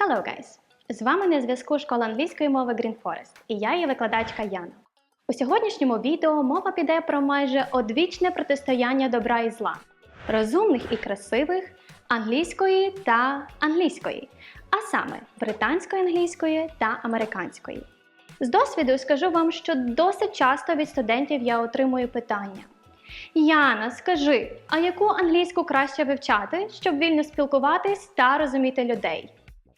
Hello, guys! З вами на зв'язку школа англійської мови Green Forest і я її викладачка Яна. У сьогоднішньому відео мова піде про майже одвічне протистояння добра і зла, розумних і красивих, англійської та англійської, а саме британської англійської та американської. З досвіду скажу вам, що досить часто від студентів я отримую питання. Яна, скажи, а яку англійську краще вивчати, щоб вільно спілкуватись та розуміти людей?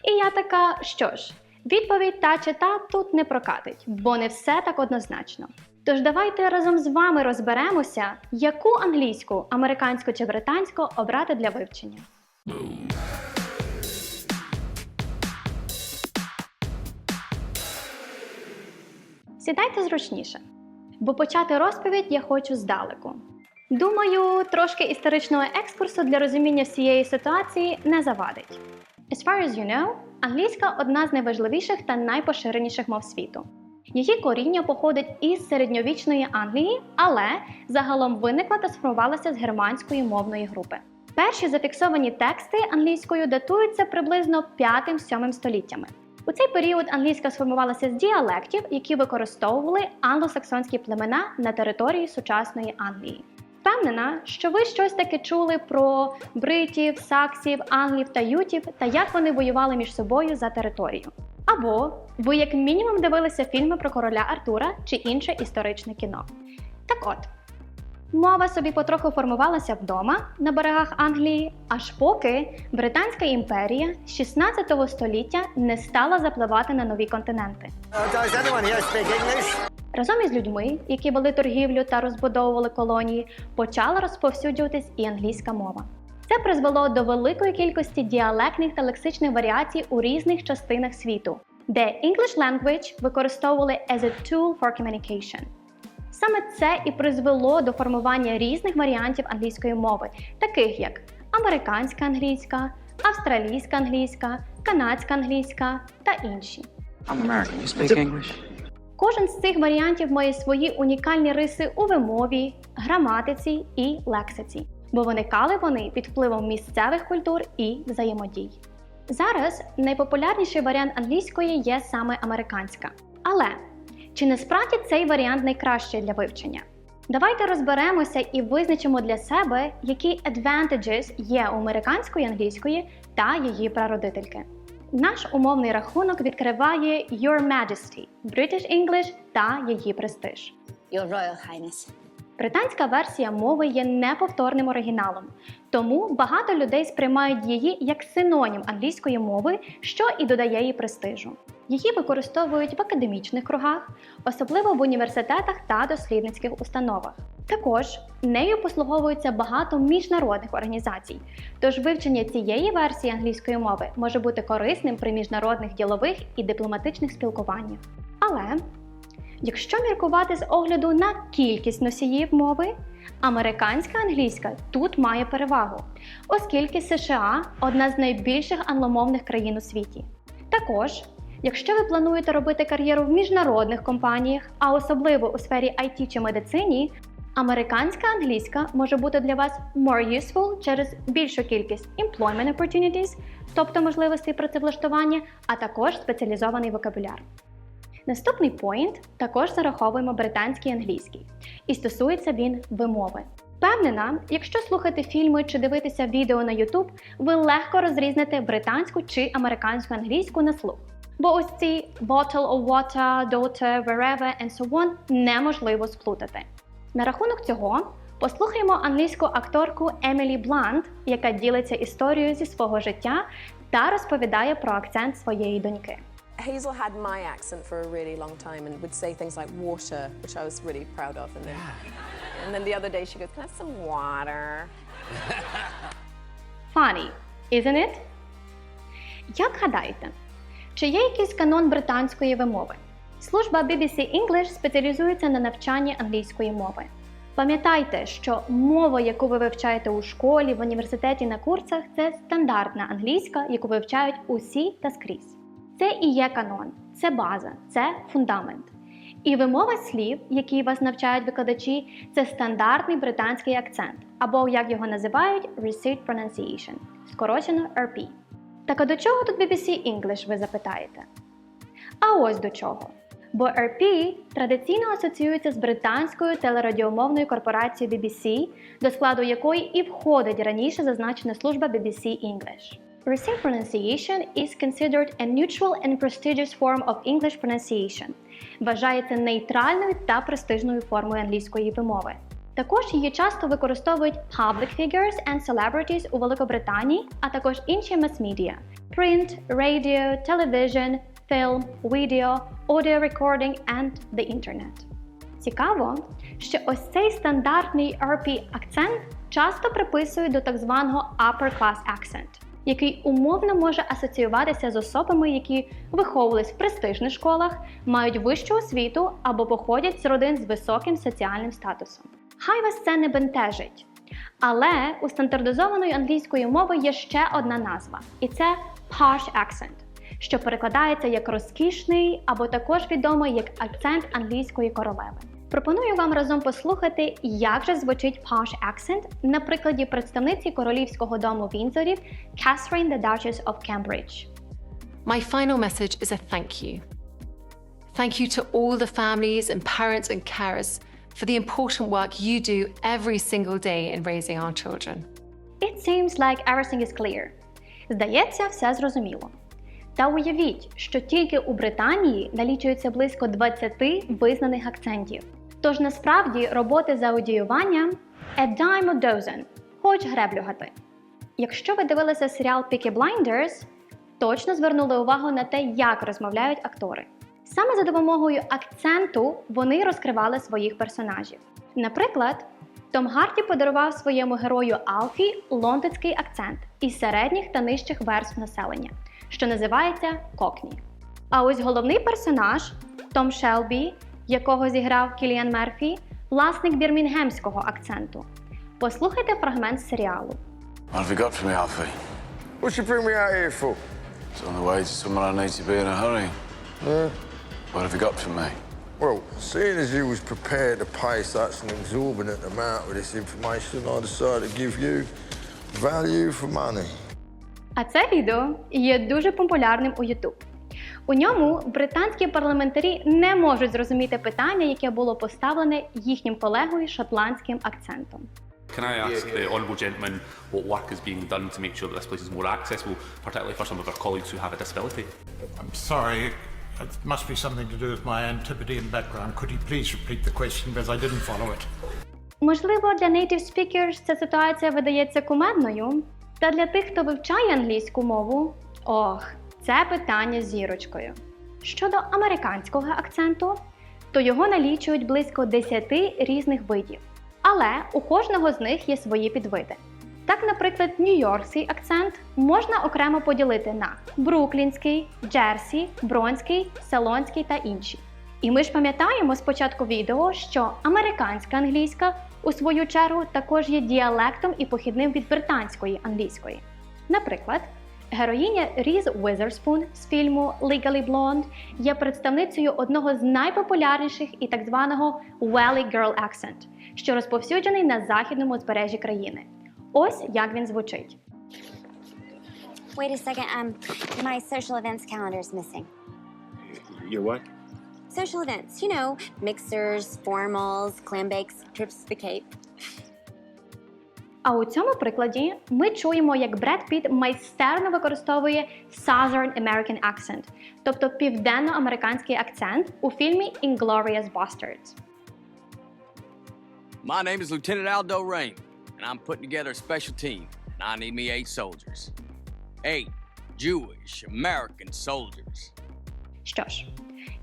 І я така, що ж, відповідь та чи та тут не прокатить, бо не все так однозначно. Тож давайте разом з вами розберемося, яку англійську, американську чи британську обрати для вивчення. Сідайте зручніше, бо почати розповідь я хочу здалеку. Думаю, трошки історичного екскурсу для розуміння всієї ситуації не завадить. As far as you know, англійська одна з найважливіших та найпоширеніших мов світу. Її коріння походить із середньовічної Англії, але загалом виникла та сформувалася з германської мовної групи. Перші зафіксовані тексти англійською датуються приблизно 5-7 століттями. У цей період англійська сформувалася з діалектів, які використовували англосаксонські племена на території сучасної Англії. Впевнена, що ви щось таке чули про бритів, саксів, англів та ютів та як вони воювали між собою за територію. Або ви, як мінімум, дивилися фільми про короля Артура чи інше історичне кіно. Так от, мова собі потроху формувалася вдома на берегах Англії, аж поки Британська імперія з 16 століття не стала запливати на нові континенти. Uh? Разом із людьми, які вели торгівлю та розбудовували колонії, почала розповсюджуватись і англійська мова. Це призвело до великої кількості діалектних та лексичних варіацій у різних частинах світу, де English language використовували as a tool for communication. Саме це і призвело до формування різних варіантів англійської мови, таких як американська англійська, австралійська англійська, канадська англійська та інші. Кожен з цих варіантів має свої унікальні риси у вимові, граматиці і лексиці, бо виникали вони під впливом місцевих культур і взаємодій. Зараз найпопулярніший варіант англійської є саме американська. Але чи не справді цей варіант найкращий для вивчення? Давайте розберемося і визначимо для себе, які advantages є у американської англійської та її прародительки. Наш умовний рахунок відкриває Your Majesty, British English та її престиж. Your Royal Highness. Британська версія мови є неповторним оригіналом, тому багато людей сприймають її як синонім англійської мови, що і додає їй престижу. Її використовують в академічних кругах, особливо в університетах та дослідницьких установах. Також нею послуговується багато міжнародних організацій, тож вивчення цієї версії англійської мови може бути корисним при міжнародних ділових і дипломатичних спілкуваннях. Але Якщо міркувати з огляду на кількість носіїв мови, американська англійська тут має перевагу, оскільки США одна з найбільших англомовних країн у світі. Також, якщо ви плануєте робити кар'єру в міжнародних компаніях, а особливо у сфері IT чи медицині, американська англійська може бути для вас more useful через більшу кількість employment opportunities, тобто можливостей працевлаштування, а також спеціалізований вокабуляр. Наступний поінт також зараховуємо британський англійський, і стосується він вимови. Впевнена, якщо слухати фільми чи дивитися відео на YouTube, ви легко розрізните британську чи американську англійську на слух. Бо ось ці bottle of water, daughter, wherever and so on неможливо сплутати. На рахунок цього послухаємо англійську акторку Емілі Блант, яка ділиться історією зі свого життя та розповідає про акцент своєї доньки. Hazel had my accent for a really long time and would say things like water, which I was really proud of. And then, and then the other day she goes, Can I have some water? Funny, isn't it? Як гадаєте, чи є якийсь канон британської вимови? Служба BBC English спеціалізується на навчанні англійської мови. Пам'ятайте, що мова, яку ви вивчаєте у школі, в університеті на курсах, це стандартна англійська, яку вивчають усі та скрізь. Це і є канон, це база, це фундамент. І вимова слів, які вас навчають викладачі, це стандартний британський акцент, або як його називають Received Pronunciation, скорочено RP. Так а до чого тут BBC English, ви запитаєте? А ось до чого. Бо RP традиційно асоціюється з британською телерадіомовною корпорацією BBC, до складу якої і входить раніше зазначена служба BBC English. Received pronunciation is considered a neutral and prestigious form of English pronunciation. Вважається нейтральною та престижною формою англійської вимови. Також її часто використовують public figures and celebrities у Великобританії, а також інші мас-медіа – print, radio, television, film, video, audio recording and the internet. Цікаво, що ось цей стандартний RP акцент часто приписують до так званого upper class accent, який умовно може асоціюватися з особами, які виховувались в престижних школах, мають вищу освіту або походять з родин з високим соціальним статусом. Хай вас це не бентежить. Але у стандартизованої англійської мови є ще одна назва, і це posh accent, що перекладається як розкішний або також відомий як акцент англійської королеви. Пропоную вам разом послухати, як же звучить posh accent на прикладі представниці королівського дому Вінзорів Catherine the Duchess of Cambridge. My final message is a thank you. Thank you to all the families and parents and carers for the important work you do every single day in raising our children. It seems like everything is clear. Здається, все зрозуміло. Та уявіть, що тільки у Британії налічується близько 20 визнаних акцентів. Тож насправді роботи за аудіюванням a dime a dozen, хоч греблю гати. Якщо ви дивилися серіал Peaky Blinders, точно звернули увагу на те, як розмовляють актори. Саме за допомогою акценту вони розкривали своїх персонажів. Наприклад, Том Харті подарував своєму герою Алфі лондонський акцент із середніх та нижчих верств населення, що називається Кокні. А ось головний персонаж Том Шелбі, якого зіграв Кіліан Мерфі, власник бірмінгемського акценту. Послухайте фрагмент з серіалу. What have you got for me, Alfie? What you bring me out here for? It's on the way to someone I need to be in a hurry. What have you got for me? Well, seeing as you was prepared to pay such an exorbitant amount for this information, I decided to give you value for money. А це відео є дуже популярним у YouTube. У ньому британські парламентарі не можуть зрозуміти питання, яке було поставлене їхнім колегою шотландським акцентом. Can I ask the honourable gentleman what work is being done to make sure that this place is more accessible, particularly for some of our colleagues who have a disability? I'm sorry. It must be something to do with my antipathy and background. Could you please repeat the question because I didn't follow it? Можливо, для native speakers ця ситуація видається кумедною, та для тих, хто вивчає англійську мову, ох, це питання зірочкою. Щодо американського акценту, то його налічують близько 10 різних видів, але у кожного з них є свої підвиди. Так, наприклад, нью-йоркський акцент можна окремо поділити на бруклінський, джерсі, бронський, селонський та інші. І ми ж пам'ятаємо з початку відео, що американська англійська у свою чергу також є діалектом і похідним від британської англійської. Наприклад, героїня Різ Уізерспун з фільму Legally Blonde є представницею одного з найпопулярніших і так званого Valley Girl Accent, що розповсюджений на західному узбережжі країни. Ось як він звучить. Wait a second. Um, my social events calendar is missing. Your what? Social events, you know, mixers, formals, clam bakes, trips to the Cape. А у цьому прикладі ми чуємо, як Бред Піт майстерно використовує Southern American accent, тобто південноамериканський акцент у фільмі Inglourious Basterds. My name is Lieutenant Aldo Rain, and I'm putting together a special team. And I need me eight soldiers. Eight Jewish American soldiers. Що ж,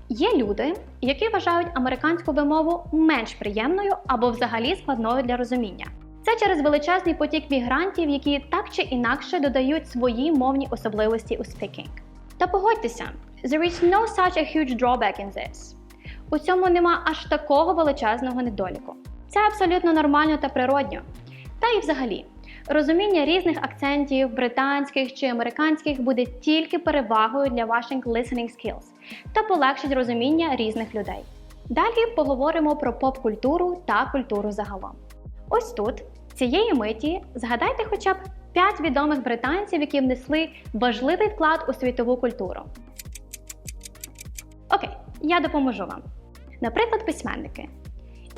є люди, які вважають американську вимову менш приємною або взагалі складною для розуміння. Це через величезний потік мігрантів, які так чи інакше додають свої мовні особливості у speaking. Та погодьтеся, there is no such a huge drawback in this. У цьому нема аж такого величезного недоліку. Це абсолютно нормально та природньо. Та і взагалі, розуміння різних акцентів, британських чи американських буде тільки перевагою для ваших listening skills та полегшить розуміння різних людей. Далі поговоримо про поп-культуру та культуру загалом. Ось тут, цієї миті, згадайте хоча б П'ять відомих британців, які внесли важливий вклад у світову культуру. Окей, я допоможу вам. Наприклад, письменники: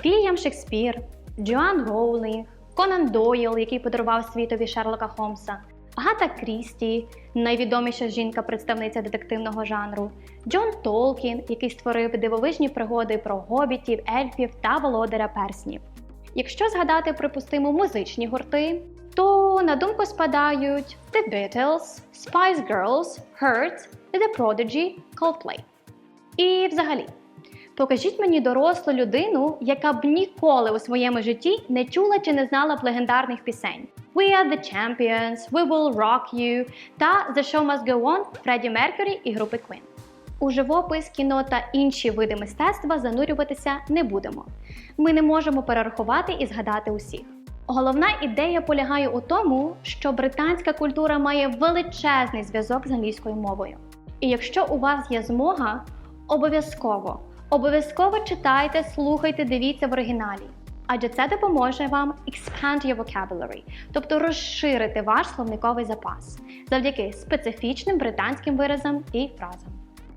Вільям Шекспір, Джоан Роулінг, Конан Дойл, який подарував світові Шерлока Холмса, Агата Крісті, найвідоміша жінка-представниця детективного жанру, Джон Толкін, який створив дивовижні пригоди про гобітів, ельфів та володаря перснів. Якщо згадати, припустимо, музичні гурти, то на думку спадають The Beatles, Spice Girls, Hurt, The Prodigy, Coldplay. І взагалі, покажіть мені дорослу людину, яка б ніколи у своєму житті не чула чи не знала б легендарних пісень. We are the champions, we will rock you та The Show Must Go On Фредді Меркюрі і групи Queen. У живопис, кіно та інші види мистецтва занурюватися не будемо. Ми не можемо перерахувати і згадати усіх. Головна ідея полягає у тому, що британська культура має величезний зв'язок з англійською мовою. І якщо у вас є змога, обов'язково, обов'язково читайте, слухайте, дивіться в оригіналі. Адже це допоможе вам expand your vocabulary, тобто розширити ваш словниковий запас завдяки специфічним британським виразам і фразам.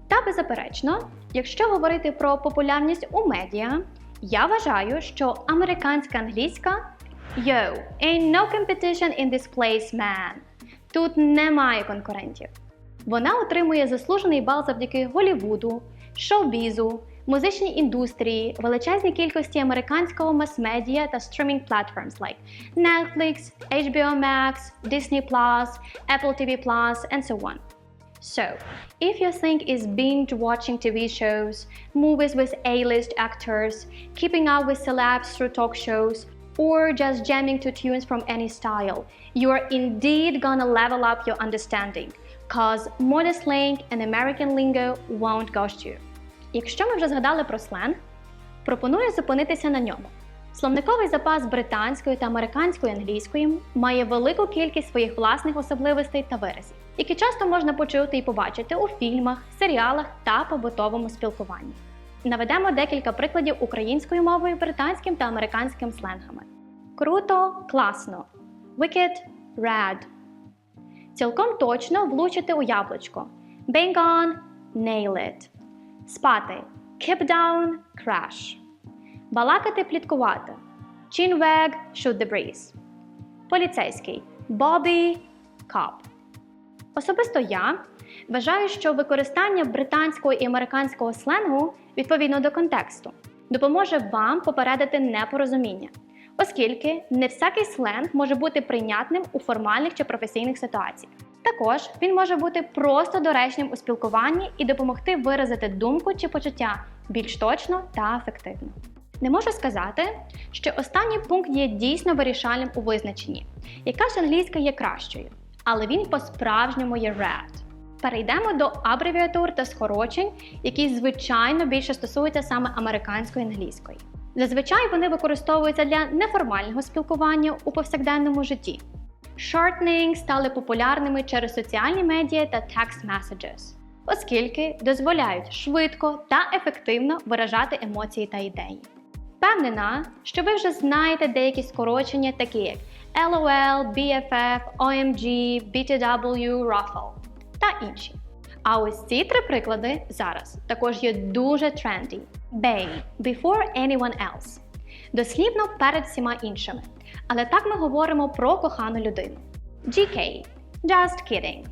Та беззаперечно, якщо говорити про популярність у медіа, я вважаю, що американська англійська Yo, ain't no competition in this place, man. Тут немає конкурентів. Вона отримує заслужений бал завдяки Голівуду, шоу-бізу, музичній індустрії, величезній кількості американського мас-медіа та стрімінг platforms like Netflix, HBO Max, Disney Plus, Apple TV Plus, and so on. So, if your thing is binge watching TV shows, movies with A-list actors, keeping up with celebs through talk shows, or just jamming to tunes from any style, you are indeed gonna level up your understanding, cause modern slang and American lingo won't ghost you. Якщо ми вже згадали про сленг, пропоную зупинитися на ньому. Словниковий запас британської та американської англійської має велику кількість своїх власних особливостей та виразів, які часто можна почути і побачити у фільмах, серіалах та побутовому спілкуванні. Наведемо декілька прикладів українською мовою, британським та американським сленгами. Круто, класно. Wicked – rad. Цілком точно влучити у яблучко. Bang on – nail it. Спати – keep down – crash. Балакати пліткувати. Chinwag – shoot the breeze. Поліцейський – Bobby – cop. Особисто я вважаю, що використання британського і американського сленгу відповідно до контексту допоможе вам попередити непорозуміння, оскільки не всякий сленг може бути прийнятним у формальних чи професійних ситуаціях. Також він може бути просто доречним у спілкуванні і допомогти виразити думку чи почуття більш точно та ефективно. Не можу сказати, що останній пункт є дійсно вирішальним у визначенні, яка ж англійська є кращою, але він по-справжньому є rad. Перейдемо до абревіатур та скорочень, які звичайно більше стосуються саме американської англійської. Зазвичай вони використовуються для неформального спілкування у повсякденному житті. Shortening стали популярними через соціальні медіа та text messages, оскільки дозволяють швидко та ефективно виражати емоції та ідеї. Впевнена, що ви вже знаєте деякі скорочення, такі як LOL, BFF, OMG, BTW, Ruffle та інші. А ось ці три приклади зараз також є дуже тренді. Bay – before anyone else. Дослівно перед всіма іншими. Але так ми говоримо про кохану людину. GK – just kidding.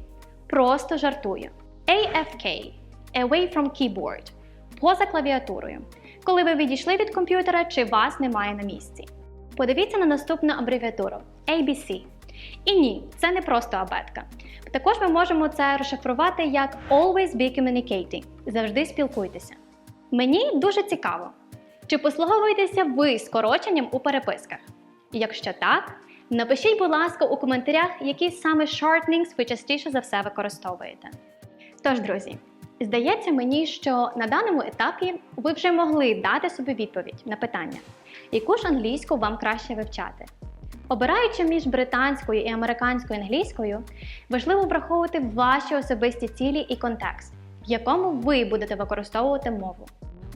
Просто жартую. AFK – away from keyboard. Поза клавіатурою. Коли ви відійшли від комп'ютера чи вас немає на місці. Подивіться на наступну абревіатуру ABC. І ні, це не просто абетка. Також ми можемо це розшифрувати як Always be communicating. Завжди спілкуйтеся. Мені дуже цікаво, чи послуговуєтеся ви скороченням у переписках? Якщо так, напишіть, будь ласка, у коментарях, які саме shortenings ви частіше за все використовуєте. Тож, друзі, здається мені, що на даному етапі ви вже могли дати собі відповідь на питання, яку ж англійську вам краще вивчати. Обираючи між британською і американською англійською, важливо враховувати ваші особисті цілі і контекст, в якому ви будете використовувати мову.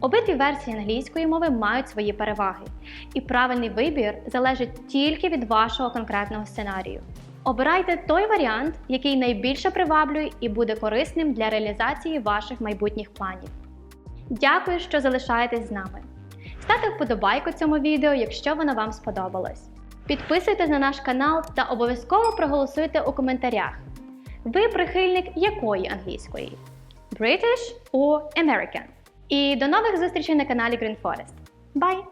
Обидві версії англійської мови мають свої переваги, і правильний вибір залежить тільки від вашого конкретного сценарію. Обирайте той варіант, який найбільше приваблює і буде корисним для реалізації ваших майбутніх планів. Дякую, що залишаєтесь з нами. Ставте вподобайку цьому відео, якщо воно вам сподобалось. Підписуйтесь на наш канал та обов'язково проголосуйте у коментарях. Ви прихильник якої англійської? British or American? І до нових зустрічей на каналі Green Forest. Bye!